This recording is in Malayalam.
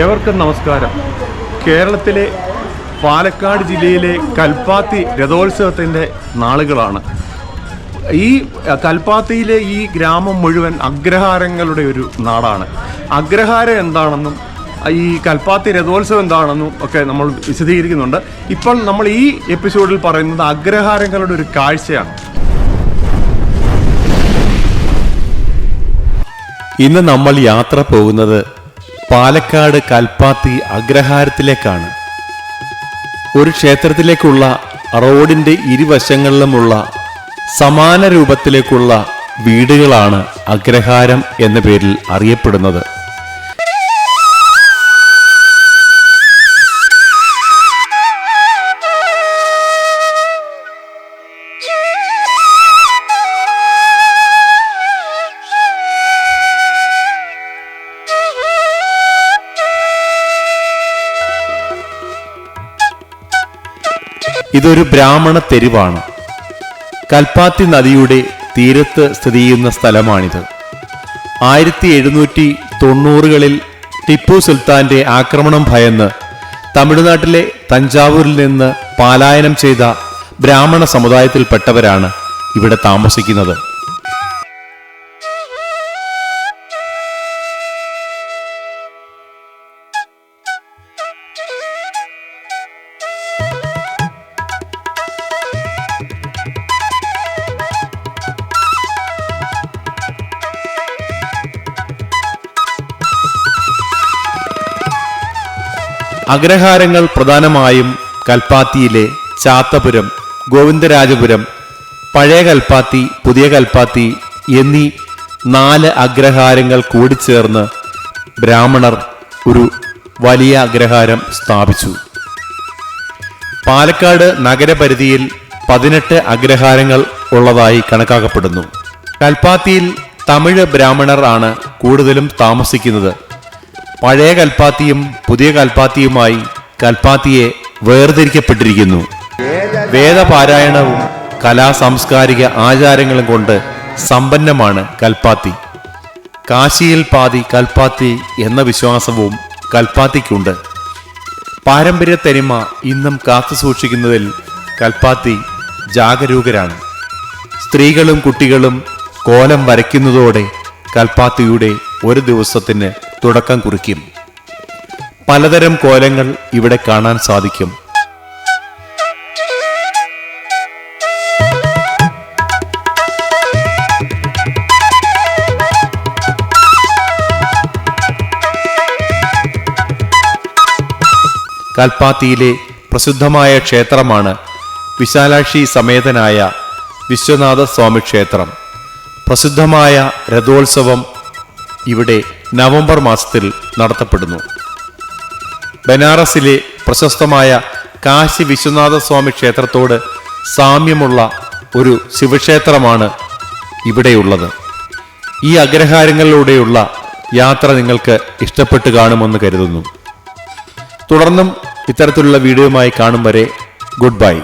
ഏവർക്കും നമസ്കാരം. കേരളത്തിലെ പാലക്കാട് ജില്ലയിലെ കൽപ്പാത്തി രഥോത്സവത്തിന്റെ നാളുകളാണ്. ഈ കൽപ്പാത്തിയിലെ ഈ ഗ്രാമം മുഴുവൻ അഗ്രഹാരങ്ങളുടെ ഒരു നാടാണ്. അഗ്രഹാരം എന്താണെന്നും ഈ കൽപ്പാത്തി രഥോത്സവം എന്താണെന്നും ഒക്കെ നമ്മൾ വിശദീകരിക്കുന്നുണ്ട്. ഇപ്പോൾ നമ്മൾ ഈ എപ്പിസോഡിൽ പറയുന്നത് അഗ്രഹാരങ്ങളുടെ ഒരു കാഴ്ചയാണ്. ഇന്ന് നമ്മൾ യാത്ര പോകുന്നത് പാലക്കാട് കൽപ്പാത്തി അഗ്രഹാരത്തിലേക്കാണ്. ഒരു ക്ഷേത്രത്തിലേക്കുള്ള റോഡിന്റെ ഇരുവശങ്ങളിലുമുള്ള സമാന രൂപത്തിലേക്കുള്ള വീടുകളാണ് അഗ്രഹാരം എന്ന പേരിൽ അറിയപ്പെടുന്നത്. ഇതൊരു ബ്രാഹ്മണ തെരുവാണ്. കൽപ്പാത്തി നദിയുടെ തീരത്ത് സ്ഥിതി ചെയ്യുന്ന സ്ഥലമാണിത്. ആയിരത്തി എഴുന്നൂറ്റി തൊണ്ണൂറുകളിൽ ടിപ്പു സുൽത്താന്റെ ആക്രമണം ഭയന്ന് തമിഴ്നാട്ടിലെ തഞ്ചാവൂരിൽ നിന്ന് പാലായനം ചെയ്ത ബ്രാഹ്മണ സമുദായത്തിൽപ്പെട്ടവരാണ് ഇവിടെ താമസിക്കുന്നത്. അഗ്രഹാരങ്ങൾ പ്രധാനമായും കൽപ്പാത്തിയിലെ ചാത്തപുരം ഗോവിന്ദരാജപുരം പഴയ കൽപ്പാത്തി പുതിയ കൽപ്പാത്തി എന്നീ നാല് അഗ്രഹാരങ്ങൾ കൂടിച്ചേർന്ന് ബ്രാഹ്മണർ ഒരു വലിയ അഗ്രഹാരം സ്ഥാപിച്ചു. പാലക്കാട് നഗരപരിധിയിൽ പതിനെട്ട് അഗ്രഹാരങ്ങൾ ഉള്ളതായി കണക്കാക്കപ്പെടുന്നു. കൽപ്പാത്തിയിൽ തമിഴ് ബ്രാഹ്മണർ ആണ് കൂടുതലും താമസിക്കുന്നത്. പഴയ കൽപ്പാത്തിയും പുതിയ കൽപ്പാത്തിയുമായി കൽപ്പാത്തിയെ വേർതിരിക്കപ്പെട്ടിരിക്കുന്നു. വേദപാരായണവും കലാ സാംസ്കാരിക ആചാരങ്ങളും കൊണ്ട് സമ്പന്നമാണ് കൽപ്പാത്തി. കാശിയിൽ പാതി കൽപ്പാത്തി എന്ന വിശ്വാസവും കൽപ്പാത്തിക്കുണ്ട്. പാരമ്പര്യ തനിമ ഇന്നും കാത്തു സൂക്ഷിക്കുന്നതിൽ കൽപ്പാത്തി ജാഗരൂകരാണ്. സ്ത്രീകളും കുട്ടികളും കോലം വരയ്ക്കുന്നതോടെ കൽപ്പാത്തിയുടെ ഒരു ദിവസത്തിന് തുടക്കം കുറിക്കും. പലതരം കോലങ്ങൾ ഇവിടെ കാണാൻ സാധിക്കും. കൽപ്പാത്തിയിലെ പ്രസിദ്ധമായ ക്ഷേത്രമാണ് വിശാലാക്ഷി സമേതനായ വിശ്വനാഥ സ്വാമി ക്ഷേത്രം. പ്രസിദ്ധമായ രഥോത്സവം ഇവിടെ നവംബർ മാസത്തിൽ നടത്തപ്പെടുന്നു. ബനാറസിലെ പ്രശസ്തമായ കാശി വിശ്വനാഥ സ്വാമി ക്ഷേത്രത്തോട് സാമ്യമുള്ള ഒരു ശിവക്ഷേത്രമാണ് ഇവിടെയുള്ളത്. ഈ അഗ്രഹാരങ്ങളിലൂടെയുള്ള യാത്ര നിങ്ങൾക്ക് ഇഷ്ടപ്പെട്ട് കാണുമെന്ന് കരുതുന്നു. തുടർന്നും ഇത്തരത്തിലുള്ള വീഡിയോയുമായി കാണും വരെ ഗുഡ് ബൈ.